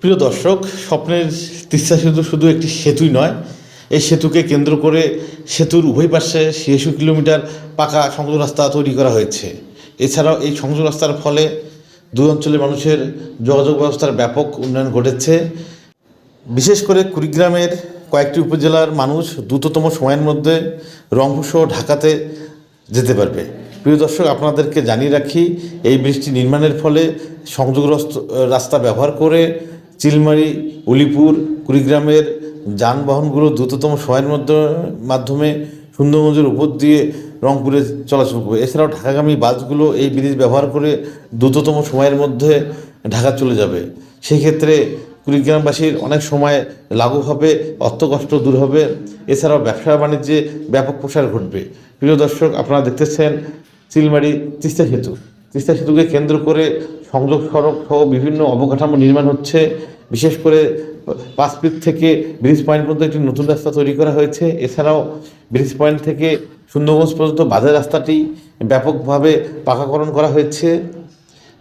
প্রিয় দর্শক, স্বপ্নের তিস্তা সেতু শুধু একটি সেতুই নয়, এই সেতুকে কেন্দ্র করে সেতুর উভয় পাশে ছিয়াশি কিলোমিটার পাকা সংযোগ রাস্তা তৈরি করা হয়েছে। এছাড়াও এই সংযোগ রাস্তার ফলে দুই অঞ্চলের মানুষের যোগাযোগ ব্যবস্থার ব্যাপক উন্নয়ন ঘটেছে। বিশেষ করে কুড়িগ্রামের কয়েকটি উপজেলার মানুষ দ্রুততম সময়ের মধ্যে রংপুর সহ ঢাকাতে যেতে পারবে। প্রিয় দর্শক, আপনাদেরকে জানিয়ে রাখি, এই ব্রিজটি নির্মাণের ফলে সংযোগ রাস্তা ব্যবহার করে চিলমারি, উলিপুর, কুড়িগ্রামের যানবাহনগুলো দ্রুততম সময়ের মধ্যে, মাধ্যমে সুন্দরগঞ্জের উপর দিয়ে রংপুরে চলাচল করবে। এছাড়াও ঢাকাগামী বাসগুলো এই ব্রিজ ব্যবহার করে দ্রুততম সময়ের মধ্যে ঢাকা চলে যাবে। সেই ক্ষেত্রে কুড়িগ্রামবাসীর অনেক সময় লাঘব হবে, অর্থকষ্ট দূর হবে। এছাড়াও ব্যবসা বাণিজ্যে ব্যাপক প্রসার ঘটবে। প্রিয় দর্শক, আপনারা দেখতেছেন চিলমারি তিস্তা সেতু। তিস্তা সেতুকে কেন্দ্র করে সংযোগ সড়ক সহ বিভিন্ন অবকাঠামো নির্মাণ হচ্ছে। বিশেষ করে পাঁচ ফিট থেকে ব্রিজ পয়েন্ট পর্যন্ত একটি নতুন রাস্তা তৈরি করা হয়েছে। এছাড়াও ব্রিজ পয়েন্ট থেকে সুন্দরগঞ্জ পর্যন্ত বাজার রাস্তাটি ব্যাপকভাবে পাকাকরণ করা হয়েছে।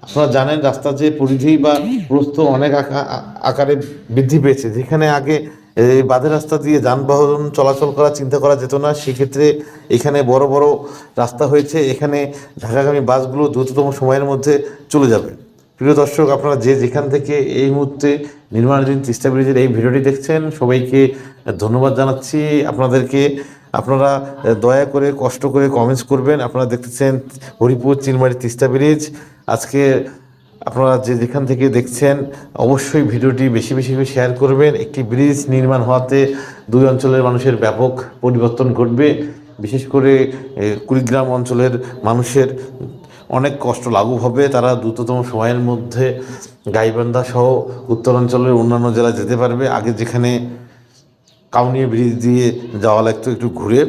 আপনারা জানেন রাস্তার যে পরিধি বা প্রস্থ অনেক আকা- আকারে বৃদ্ধি পেয়েছে। যেখানে আগে এই বাঁধের রাস্তা দিয়ে যানবাহন চলাচল করা চিন্তা করা যেত না। সেক্ষেত্রে এখানে বড় বড় রাস্তা হয়েছে। এখানে ঢাকাগামী বাসগুলো দ্রুততম সময়ের মধ্যে চলে যাবে। প্রিয় দর্শক, আপনারা যে যেখান থেকে এই মুহূর্তে নির্মাণাধীন তিস্তা ব্রিজের এই ভিডিওটি দেখছেন, সবাইকে ধন্যবাদ জানাচ্ছি। আপনাদেরকে, আপনারা দয়া করে, কষ্ট করে কমেন্টস করবেন। আপনারা দেখতেছেন হরিপুর চিলমারি তিস্তা ব্রিজ। আজকে আপনারা যে যেখান থেকে দেখছেন, অবশ্যই ভিডিওটি বেশি বেশি করে শেয়ার করবেন। একটি ব্রিজ নির্মাণ হওয়াতে দুই অঞ্চলের মানুষের ব্যাপক পরিবর্তন ঘটবে। বিশেষ করে কুড়িগ্রাম অঞ্চলের মানুষের অনেক কষ্ট লাঘব হবে। তারা দ্রুততম সময়ের মধ্যে গাইবান্ধা সহ উত্তরাঞ্চলের অন্যান্য জেলায় যেতে পারবে। আগে যেখানে কাউনিয়া ব্রিজ দিয়ে যাওয়া লাগতো, একটু ঘুরে।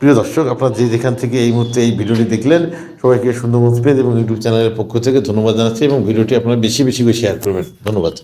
প্রিয় দর্শক, আপনারা যে যেখান থেকে এই মুহূর্তে এই ভিডিওটি দেখলেন, সবাইকে সুন্দর মুসপেদ এবং ইউটিউব চ্যানেলের পক্ষ থেকে ধন্যবাদ জানাচ্ছি এবং ভিডিওটি আপনারা বেশি বেশি করে শেয়ার করবেন। ধন্যবাদ।